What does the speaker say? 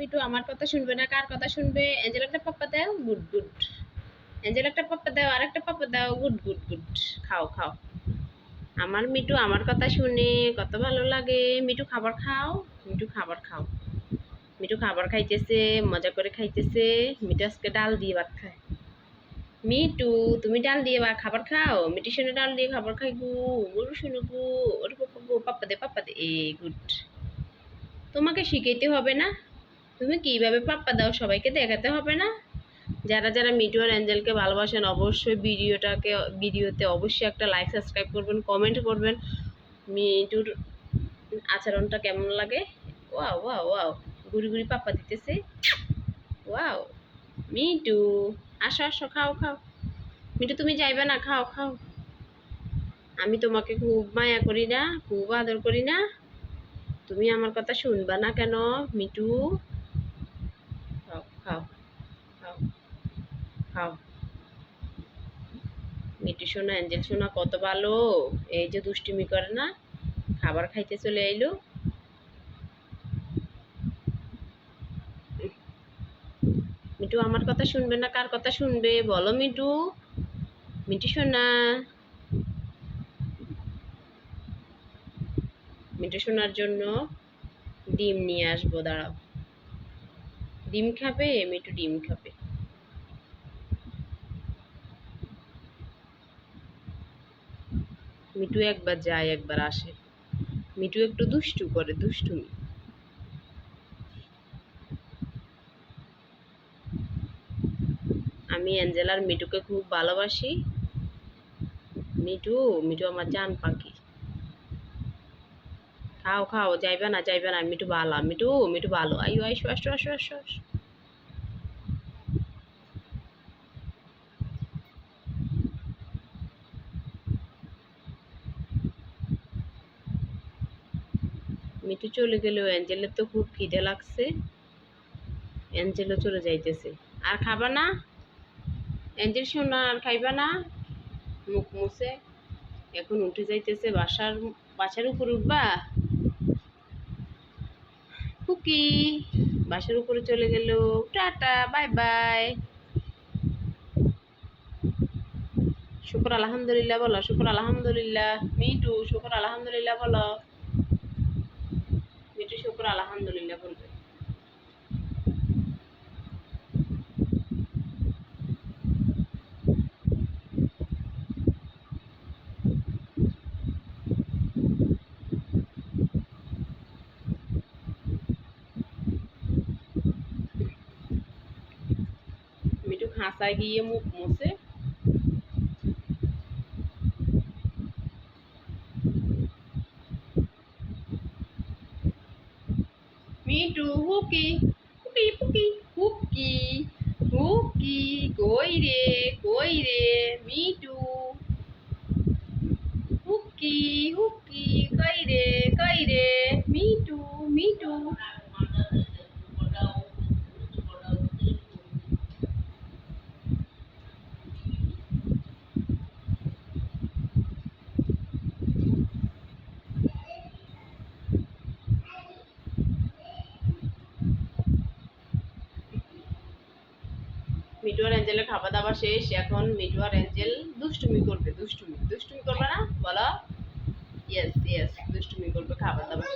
Me too আমার কথা শুনবে না? কার কথা শুনবে? অ্যাঞ্জেল একটা পাপ্পা দাও, গুড গুড। অ্যাঞ্জেল একটা পাপ্পা দাও আর একটা পাপ্পা দাও, গুড গুড গুড। খাও খাও। আমার মিটু আমার কথা শুনে কত ভালো লাগে। মিটু খাবার খাও মিটু খাবার খাও। মিটু খাবার খাইতেছে, মজা করে খাইতেছে। মিটু আজকে ডাল দিয়ে ভাত খায়। মিটু তুমি ডাল দিয়ে বা খাবার খাও? মিটু শুনে ডাল দিয়ে খাবার খাই গু গরু শুনে গু ওর পাপ্পা গু, পাপ্পা দে পাপ্পা দে। এ, গুড। তোমাকে শিখাইতে হবে না? তুমি কীভাবে পাপ্পা দাও সবাইকে দেখাতে হবে না? যারা যারা মিটু আর অ্যাঞ্জেলকে ভালোবাসেন, অবশ্যই ভিডিওটাকে, ভিডিওতে অবশ্যই একটা লাইক সাবস্ক্রাইব করবেন কমেন্ট করবেন। মিটুর আচরণটা কেমন লাগে? ওয়াও ওয়াও ওয়াও গুড়ি গুড়ি পাপ্পা দিতেছে। ওয়াও মিটু আসো আসো, খাও খাও। মিটু তুমি যাইবে না? খাও খাও। আমি তোমাকে খুব মায়া করি না, খুব আদর করি না। তুমি আমার কথা শুনবা না কেন মিটু খাও খাও খাও খাও। মিটু সোনা অ্যাঞ্জেল সোনা কত ভালো। এই যে দুষ্টুমি করে না, খাবার খাইতে চলে আইলো মিটু আমার কথা শুনবে না, কার কথা শুনবে? বলো মিটু মিটু সোনা মিটু সোনার জন্য ডিম নিয়ে আসব, দাঁড়াও। ডিম খাবে মিটু ডিম খাবে। মিটু একবার যায়, একবার আসে। মিটু একটু দুষ্টু করে, দুষ্টুমি। আমি অ্যাঞ্জেলার মিটুকে খুব ভালোবাসি। মিটু মিটু আমার জান পাখি। খাও খাও, যাইবে না যাইবে না, মিটু ভালো মিটু মিটু ভালো আইও আইসো, আসো আসো আসো আসো। মিটু চলে গেলেও অ্যাঞ্জেলের তো খুব খিদে লাগছে। অ্যাঞ্জেলও চলে যাইতেছে। আর খাবা না? অ্যাঞ্জেল শোনা, আর খাইবা না? মুখ মুছে। এখন উঠে যাইতেছে বাসার বাসার উপর উঠবা? কুকি, বাসার উপরে চলে গেল। Tata, bye bye. শুকর আলহামদুলিল্লাহ বলো, শুকর আলহামদুলিল্লাহ। মিটু শুকর আলহামদুলিল্লাহ বলো। শুক্র আলহামদুলিল্লাহ বলবে। খাঁচায় গিয়ে মুখ মুছে। মিটু হুকি হুকি হুকি হুকি হুকি কই রে কই রে মিটু হুকি হুকি কই রে মিটু মিটু মিটু আর অ্যাঞ্জেলের খাওয়া দাওয়া শেষ, এখন মিটুয়ার অ্যাঞ্জেল দুষ্টুমি করবে, দুষ্টুমি। দুষ্টুমি করবে না? বলো? ইয়েস ইয়েস দুষ্টুমি করবে খাবার দাবার